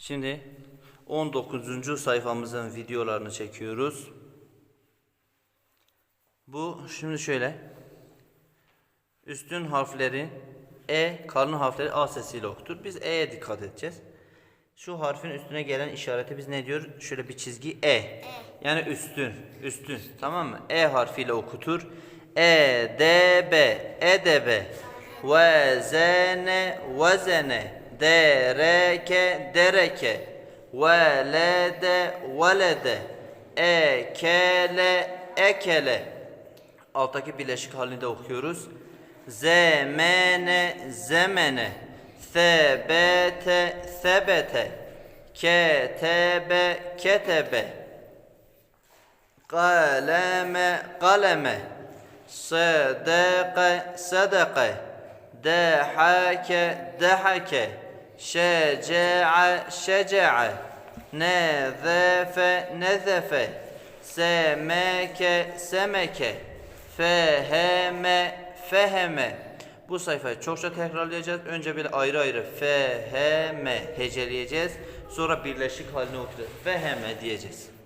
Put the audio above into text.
Şimdi 19. sayfamızın videolarını çekiyoruz. Bu şimdi şöyle. Üstün harfleri E, kalın harfleri A sesiyle okutur. Biz E'ye dikkat edeceğiz. Şu harfin üstüne gelen işareti biz ne diyor? Şöyle bir çizgi E. Yani üstün, üstün. Tamam mı? E harfiyle okutur. E, D, B, E, D, B. Ve, zene, vezene. Dereke, dereke. Velede, velede. Ekele, ekele. Alttaki birleşik halini de okuyoruz. Zemene, zemene. Sebete, sebete. Ketebe, ketebe. Kaleme, kaleme. Sadaka, sadaka. Dehake, dehake. Şeca'a, şeca'a. Nezefe, nezefe. Semeke, semeke. Feheme, feheme. Bu sayfayı çokça tekrarlayacağız. Önce böyle ayrı ayrı feheme heceleyeceğiz. Sonra birleşik halini okuyacağız. Feheme diyeceğiz.